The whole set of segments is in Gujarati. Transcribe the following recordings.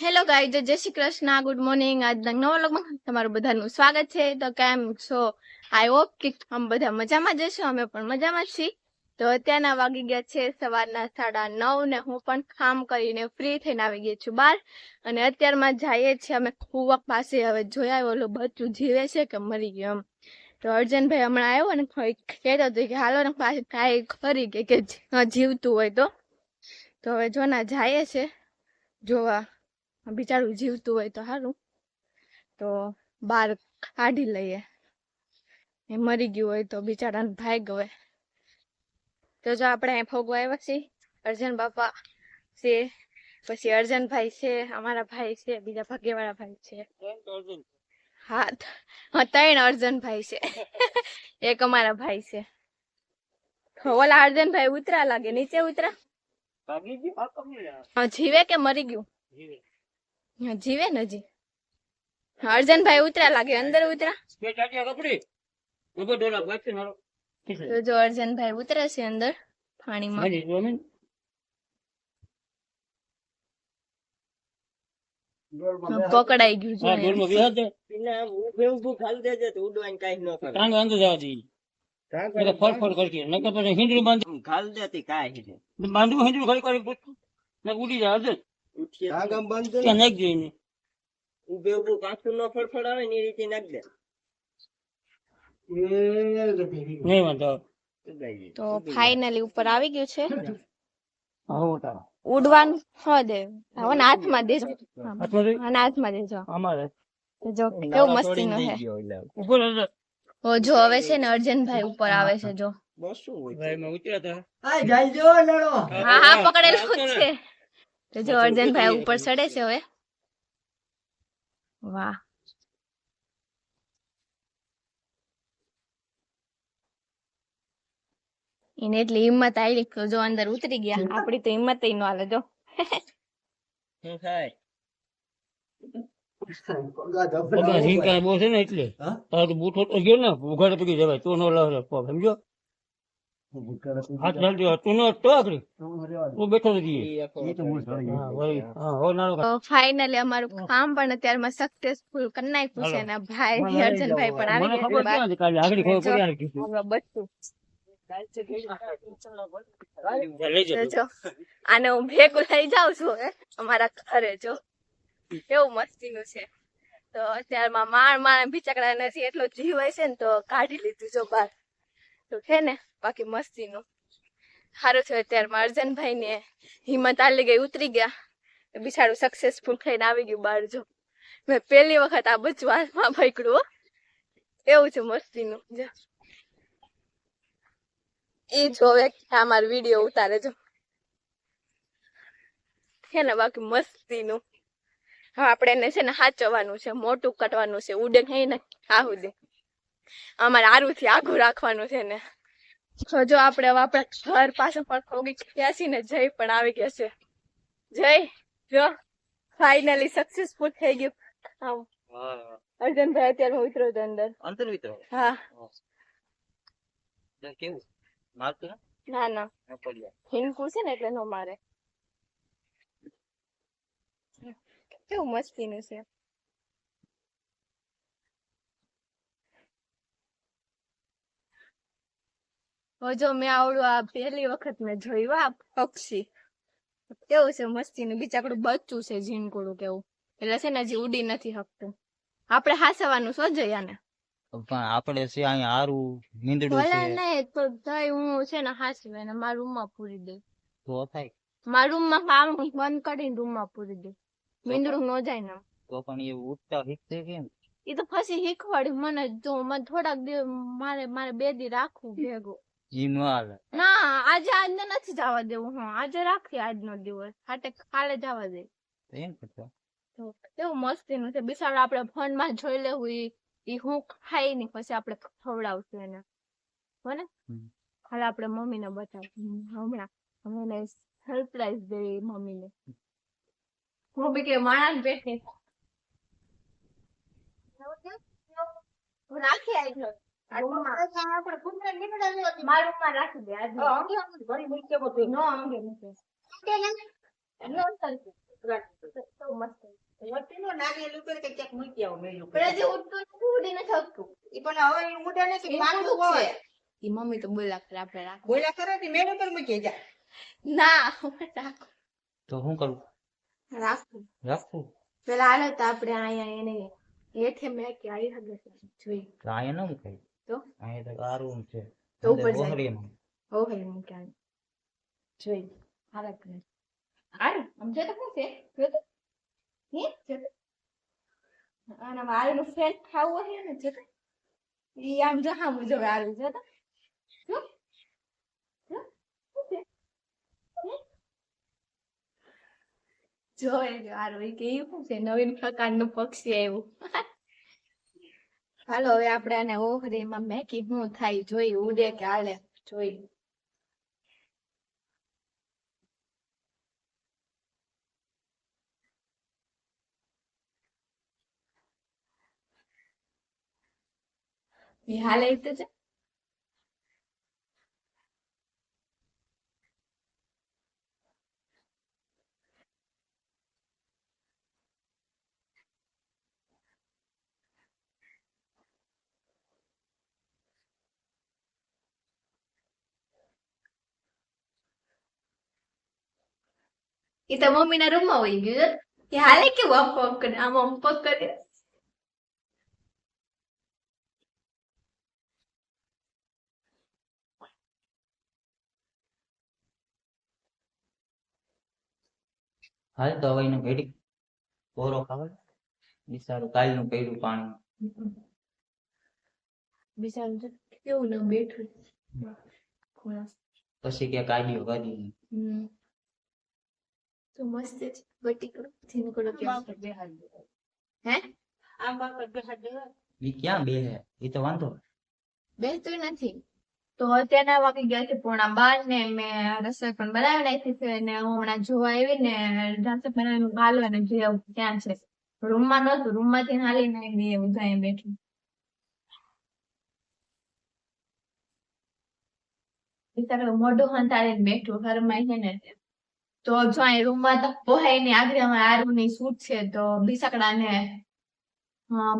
હેલો ગાઈ જય શ્રી કૃષ્ણ. ગુડ મોર્નિંગ આજના નવા વ્લોગમાં તમારું બધાનું સ્વાગત છે. તો કેમ છો? આઈ હોપ કે આમ બધા મજામાં જશો અમે પણ મજામાં છીએ. તો અત્યારના વાગી ગયા છે સવારના સાડા નવ ને હું પણ કામ કરીને ફ્રી થઈને આવી ગઈ છું બહાર. અને અત્યારમાં જઈએ છીએ અમે કુવક પાસે. હવે જોયા ઓલું બચ્ચું જીવે છે કે મરી ગયું એમ. તો અર્જનભાઈ હમણાં આવ્યો ને કહેતો હતો કે હાલો ને પાસે કાંઈ ખરી કે જીવતું હોય તો. તો હવે જોના જાય છે જોવા. બિચારું જીવતું હોય તો સારું તો બહાર કાઢી લઈએ. એ મરી ગયું હોય તો બિચારાને ભાઈ ગવે તો જો આપણે અહીં ફોગવા આવ્યા છીએ. અર્જન બાપા છે પછી અર્જનભાઈ છે અમારા ભાઈ છે બીજા ભાગ્યવાળા ભાઈ છે. હા ત્રણ અર્જનભાઈ છે. એક અમારા ભાઈ છે. ઓલા અર્જનભાઈ ઉતરા લાગે નીચે ઉતરા. જીવે કે મરી ગયું? જીવે ને હજી હા, અર્જનભાઈ ઉતરા લાગે અંદર ઉતરા તો જો અર્જનભાઈ ઉતરે છે અંદર પાણીમાં પકડાઈ ગયું છે ઉડી જાય ત્યાં નાખી દઈએ ઉભે ઉભું કાચું નો ફડફડાવે ને એ રીતે નાખ દે. નહીં વાંધો તો ફાઇનલી ઉપર આવી ગયું છે? ઉડવાનું? હા દે. હવે હાથમાં દેજો. હાથમાં અને હાથમાં દેજો. અમારે. જો કેવું મસ્તી નો છે ઉપર ઓ જો હવે છે ને અર્જનભાઈ ઉપર આવે છે જો. બસ શું હોય ભાઈ મેં ઉતર્યા હતા. હા હા પકડેલું જ છે. તો જો અર્જનભાઈ ઉપર ચડે છે હવે? વાહ. એને એટલી હિંમત આવી જો અંદર ઉતરી ગયા. આપડી તો હિંમત ન હાલે જો. શું થાય? બહુ છે ને એટલે. બૂઠો તો ગયો ને ઉઘાડે પડી જવાય. તો નો લાવે પગ સમજો? હાથ તું નો તો આગળ બેઠો હા ફાઇનલી અમારું કામ પણ અત્યારમાં સક્સેસફુલ કરી નાખ્યું છે ને ભાઈ અર્જનભાઈ પણ આવી ગયા આને હું ભેગું લઈ જાઉં છું અમારા ઘરે જો. કેવું મસ્તીનું છે. તો અત્યારમાં માણ માણ બિચાકડા નથી એટલો જીવ હોય છે ને તો કાઢી લીધું જો બહાર તો છે ને, બાકી મસ્તીનું સારું થયું અત્યારમાં અર્જનભાઈ ને હિંમત આલી ગઈ, ઉતરી ગયા. બિચારું સક્સેસફુલ થઈને આવી ગયું બહાર જો. મેં પહેલી વખત આ બધું હાથમાં પકડ્યું એવું છે મસ્તીનું જો. એ જોવે આ મારો વીડિયો ઉતારે જો. છે ને, બાકી મસ્તીનું હવે આપણે એને છે ને સાચવવાનું છે, મોટું કટવાનું છે, ઉડે નહીં ને આહુ દે. અમારે આરુથી આઘું રાખવાનું છે ને. જો આપણે હવે આપણા ઘર પાસે પણ ખોગી ગયા છીએ ને જય પણ આવી ગયા છે. જય જો ફાઇનલી સક્સેસફુલ થઈ ગયું. આમ અર્જનભાઈ અત્યારે ઉતરો હતો અંદર. અંતર વિતરો હા. કેવું? મારતું ના? ના હિંકુ છે ને એટલે નો મારે. કેવું મસ્તીનું છે. હવે જો મેં આવડું આ પહેલી વખત મેં જોયું આ પક્ષી. કેવું છે મસ્તીનું? બિચાકડું બચ્ચું છે ઝીણકુડું કેવું એટલે છે ને હજી ઉડી નથી શકતું. આપણે હાસવાનું શું જોઈએ ને. પણ આપણે છે અહીંયા હારું નીંદડું ભલે છે. નહીં તો થઈ હું છે ને હાસી ને મારા રૂમમાં પૂરી દઉં તો થાય. મારા રૂમમાં કામ બંધ કરીને રૂમમાં પૂરી દઉં નીંદડું ન જાય ને. તો પણ એ ઉઠતા શીખશે કેમ? એ તો પછી શીખવાડ્યું મને જો. મને થોડાક દિવસ મારે મારે બે દી રાખવું ભેગું. ઈ નો હાલે ના આજે આજને નથી જવા દેવું હું આજે રાખી આજનો દિવસ. હાટે કાલે જવા દે. એમ કરતો. તો કેવું મસ્તીનું છે. બિસાડ આપણે ફોનમાં જોઈ લેવું ઈ ઈ હું ખાઈ ની પછી આપણે ખવડાવશું એને. બને હાલ આપણે મમ્મીને બતાવશું હમણાં અમે એને સરપ્રાઈઝ મમ્મી મમ્મીને. હું બી કે માણસ બેઠી. રાખી આવી મમ્મી તો બોલા કરે આપણે રાખો. બોલ્યા કરે મેળ ઉપર મૂકી જા. ના રાખો. તો શું કરું? રાખું. રાખું? પેલા હાલો તો આપડે અહીંયા એને હેઠે મેં કે આવી હગે છે. જોઈ તો અહીંયા ન મુકાય? તો? અહીંયા તો આ રૂમ છે. તો ઉપર જાય. હે મૂક્યા જોઈ હારા કરે. હારું આમ જો તો શું છે? જો તો હે? જો તો આના મારું ફેન ખાવું હે ને જો તો ઈ આમ જો હા મુજો હારું જો તો જો? જો? એ હારું. કે શું છે? નવીન પ્રકારનું પક્ષી આવ્યું. હાલો, હવે આપણે આને ઓહરીમાં મેકી હું થાય, જોઈ ઉડે કે હાલે, જોઈ. હાલે ઈ તો છે એ તો મમ્મીના રૂમમાં વહી ગયું કે હાલે કેવું આમ પગ કરે આમ આમ પગ કરે હાલ તો હવે એનું ઘડી કોરો ખાવે બિચારું કાલનું પડ્યું પાણી બિચારું કેવું ના બેઠું પછી કે કાઢ્યો કાઢ્યું હમ તો મસ્ત છે બટીકડો કેમ છે? હે દે ઈ ક્યાં બે હે ઈ તો વાંધો બેસતું નથી તો અત્યારના વાગી ગયા છે પોણા બાર ને મેં રસોઈ પણ બનાવી નાખી છે ને હું હમણાં જોવા આવી ને રસોઈ બનાવીને હાલવાને જે ત્યાં છે રૂમમાં નહોતું રૂમમાંથી હાલીને એવું જાય બેઠું મોઢું હંતાડીને બેઠું ઘરમાં છે ને તો જો અહીં રૂમમાં તો પોહાયની આગળ આરુ ની સૂટ છે તો બિસકડાને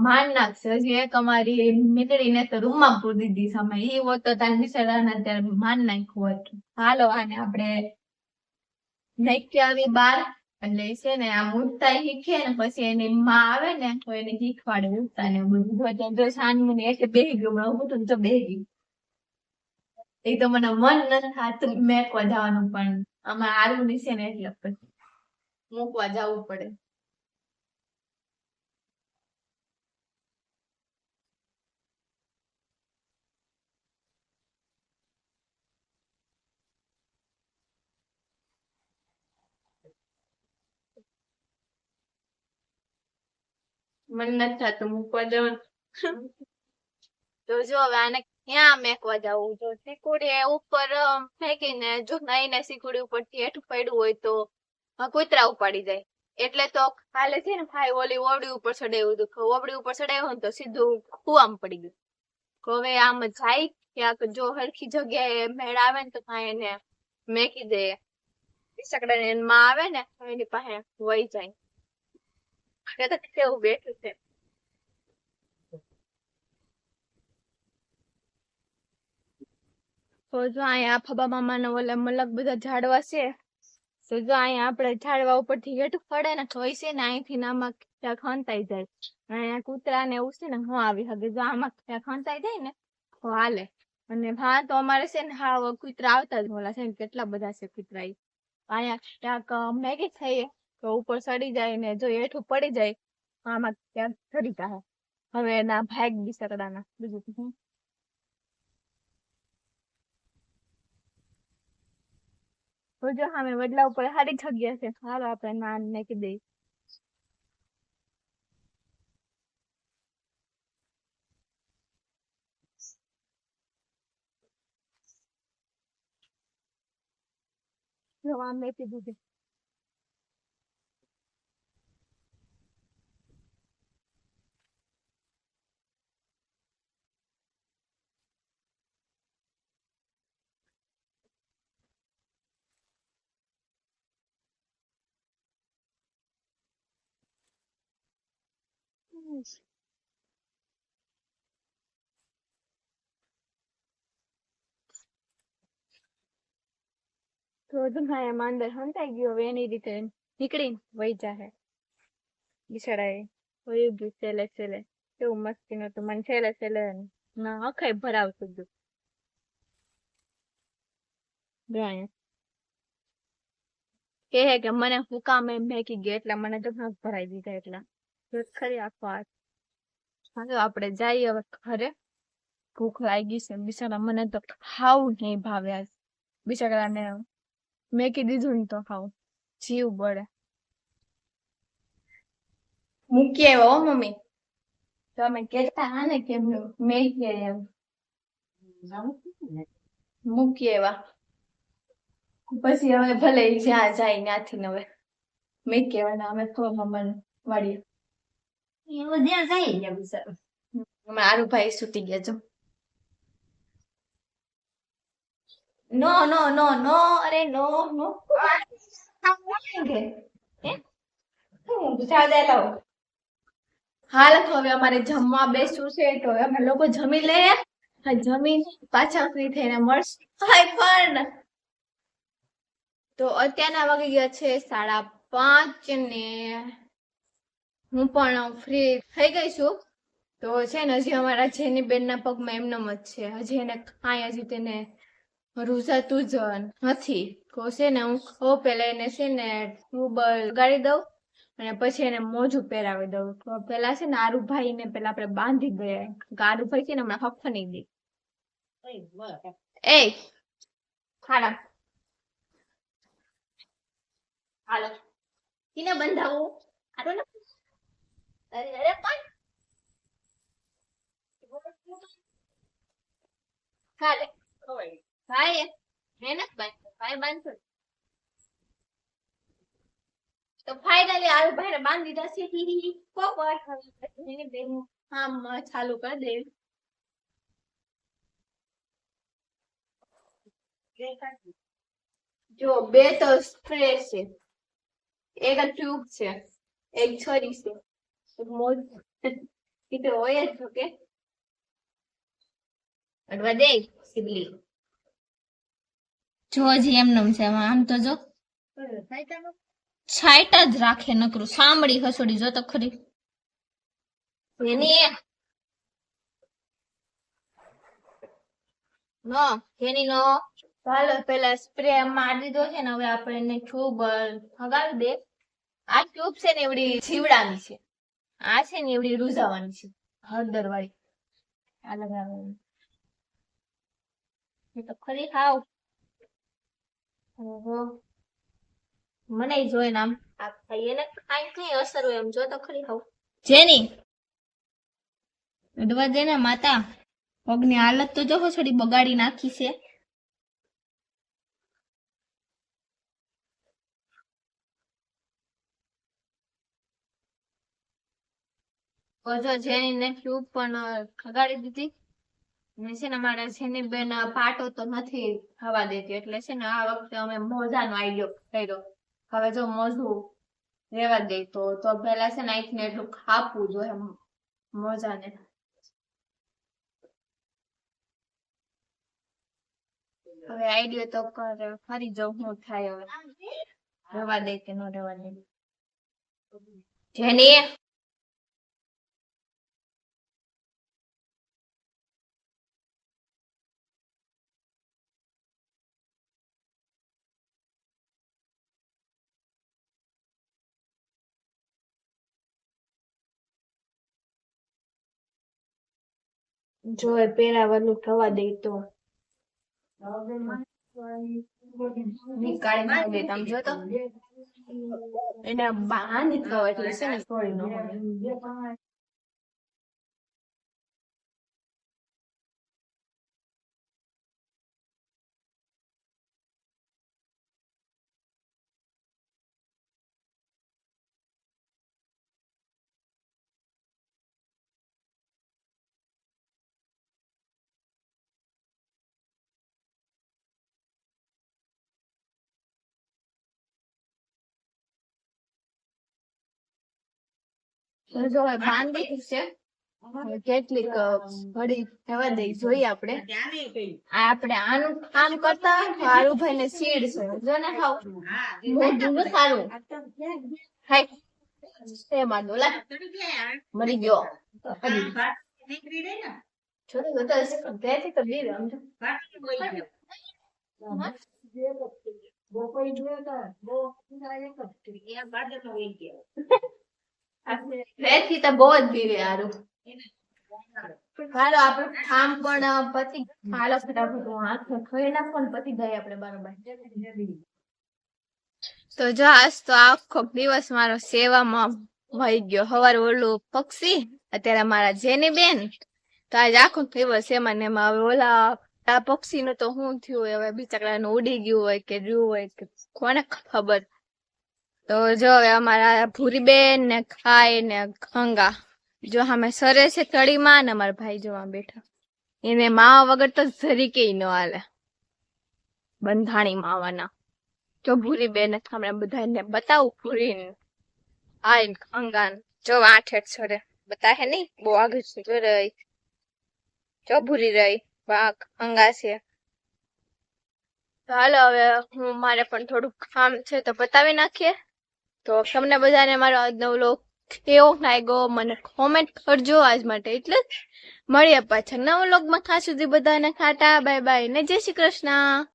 માન નાખશે. હજી એક અમારી મીંદડીને તો રૂમમાં પૂરી દીધી સમય એ હોત તો તાર બિસકડાને અત્યારે માન નાખ્યું હતું. હાલો, આને આપણે નાખ્યા આવી બાર. એટલે છે ને આમ ઉઠતા શીખે ને પછી એની માં આવે ને તો એને શીખવાડે ઉઠતા ને બધું. જો જો ને એટલે બેહી ગયું ઊભું હતું તો બેહી ગયું એ તો મને મન નથી મેં મેકવા જવાનું પણ. આમાં આરું ની છે ને એટલે પછી મૂકવા જવું પડે. મન નથી થતું મૂકવા જવાનું. તો જો, હવે આને ક્યાં મેકવા જવું જો સિકુડી ઉપર ફેંકીને જો નહીં ને સિકુડી ઉપરથી હેઠું પડ્યું હોય તો કૂતરા ઉપાડી જાય. એટલે તો હાલે છે ને ભાઈ, ઓલી ઓવડી ઉપર ચડાવ્યું હતું. ઓવડી ઉપર ચડાવ્યું તો સીધું કુવામાં પડી ગયું. હવે આમ જાય, ક્યાંક જો હરખી જગ્યાએ મેળ આવે ને તો ભાઈ એને મેકી દે. સકડા ને માં આવે ને એની પાસે વહી જાય. કેવું બેઠું છે. તો જો અહીંયા ફબા મામાના ઓલા મલક બધા ઝાડવા છે, તો જો અહીંયા આપણે ઝાડવા ઉપરથી હેઠું પડે ને તો છે ને અહીંથી આમાં ક્યાંક ખંતાઈ જાય. અહીંયા કૂતરા ને એવું છે ને હું આવી શકે જો આમાં ક્યાંક ખંતાઈ જાય ને તો હાલે. અને હા, તો અમારે છે ને હા કૂતરા આવતા જ ઓલા છે ને, કેટલા બધા છે કૂતરા. અહીંયા ક્યાંક મેગી થઈએ તો ઉપર સડી જાય ને જો હેઠું પડી જાય આમાં ક્યાંક ચડી જાય. હવે એના ભાગ બી સકડાના. બીજું તો શું તો જો સામે વડલા ઉપર સારી જગ્યા છે, હાલો આપણે નાન નાખી દઈ જવા મેકી દીધી રોજના એમાં અંદર હંતાઈ ગયો હવે એની રીતે નીકળીને વહી જાહે. બિચારાએ વહી ગયું છેલ્લે છેલ્લે. કેવું મસ્તી નતું મને છેલ્લે છેલ્લે ના અખાઈ ભરાવતું હતું કે હે કે મને હું એમ મેકી ગયો, એટલે મને તો ભરાઈ દીધા એટલા. તો ખરી આખો હાથ આપણે જઈએ હવે ઘરે. ભૂખ લાગી છે. બિચારા મને તો ખાવું નહીં ભાવે આજ. બિચારાને મેકી દીધું ને તો ખાવું. જીવ બળે. મૂકી આવ્યો હો મમ્મી. તમે કહેતા હા ને કે મેકી એમ મૂકી આવ્યા. પછી હવે ભલે જ્યાં જાય ત્યાંથી ને હવે. મેં કહેવાના અમે તો મમ્મી વાળી એવું બિચારું. ભાઈ સુતી ગયા છો નો નો નો નો અરે નો નો. હાલ તો હવે અમારે જમવા બેસવું છે તો અમે લોકો જમી લઈએ. જમી જમીન પાછા ફ્રી થઈને મળશે. હાય પણ. તો અત્યારના વાગી ગયા છે સાડા પાંચ ને હું પણ ફ્રી થઈ ગઈ છું. તો છે ને હજી અમારા જેની બેનના પગમાં એમનેમ જ છે. હજી એને કાંઈ હજી તેને રૂઝાતું જ નથી. તો છે ને હું કહું પેલા એને છે ને ટ્યુબલ લગાડી દઉં અને પછી એને મોજું પહેરાવી દઉં. તો પેલા છે ને આરુભાઈ ને પેલા આપણે બાંધી દઈએ. આરુભાઈ છે ને હમણાં હફ નહીં દે. એ ખાડા હાલો. કિને બંધાવું. આટો ને અરે અરે પણ હાલે ખવાય. ભાઈ જ બાંધતો ભાઈ બાંધતો તો ફાઇનલી આરુ ભાઈને બાંધી દીધા છે. પોપટ એને બેન આમ ચાલુ કરી દે. જો બે તો સ્પ્રે છે એક ટ્યુબ છે એક છરી છે મોજ એ તો હોય જ ઓકે? અડવા દે સિબલી. જો હજી એમનેમ છે આમાં તો જો? છાઈટ જ રાખે નકરું સાંભળી હસોડી જો તો ખરી. એની નો એની નો. ચાલો પેલા સ્પ્રે મારી દીધો છે ને હવે આપણે એને ટ્યુબ ફગાવી દે. આ ટ્યુબ છે ને એવડી જીવડાની છે. આ છે ને એવડી રૂઝાવાની છે. હળદર વાળી. આ લગાવવાની. તો ખરી ખાવ ઓહો. મને જોઈ આમ. આ ખાઈએ એને કઈ કઈ અસર હોય એમ જો તો ખરી ખાવ જેની? અડવા દે ને માતા. પગની હાલત તો જો છોડી બગાડી નાખી છે. તો જેની ને પણ ખગાડી દીધી. ને છે ને મારે જેની બેન પાટો તો નથી થવા દેતી. એટલે છે ને આ વખતે અમે મોજાનો આઈડિયો કર્યો. હવે જો મોજું રેવા દે તો તો પેલા છે ને અહીંથી એટલું ખાપવું જોઈએ મોજાને. હવે આઈડિયો તો કર, ફરી જવું હું થાય હવે. રેવા દે કે ન રેવા દે. જેની જો એ પહેરાવાનું થવા દે તો. એના ન દે, તમે જો તો. એને બાંધી થવા એટલે છે ને છોડી ન જો બાંધી છે. કેટલીક ઘડી થવા દઈ, જોઈએ આપણે. આપણે આનું કરતા મરી ગયો. છોડી બહુ. બેથી તો બહુ જ બીરે હારું. હાલો, આપણે આમ પણ પતિ હાલો, ફટાફટ હાથ ખાઈ નાખો ને પતિ ગઈ આપણે બરોબર. તો જો, આજ તો આખો દિવસ મારો સેવામાં વહી ગયો. હવાર ઓલું પક્ષી, અત્યારે મારા જેની બેન. તો આજ આખો દિવસ એમાં એમાં હવે ઓલા, આ પક્ષી નું તો શું થયું હવે બિચારાનું ઉડી ગયું હોય કે રહ્યું હોય કે કોને ખબર. તો જો હવે અમારા ભૂરી બેન ને ખાય ને ખંગા જો અમે સરે છે તળીમાં ને અમારા ભાઈ જોવા બેઠા. એને માવા વગર તો જરીકે ન હાલે. બંધાણી માવાના. જો ભૂરી બેન હમણાં બધાને બતાવું ભૂરી આય ખંગાન જો આઠ હેઠ બતા હે નહીં? બહુ આગળ જો રહી. જો ભૂરી રહી. વાઘ ખંગા છે. હાલો હવે હું, મારે પણ થોડુંક કામ છે તો બતાવી નાખીએ. તો તમને બધાને મારો આજનો વ્લોગ કેવો લાગ્યો? મને કોમેન્ટ કરજો આજ માટે. એટલે મળીએ પાછા નવા વ્લોગમાં ખાસ સુધી બધાને ખાટા બાય બાય ને જય શ્રી કૃષ્ણ.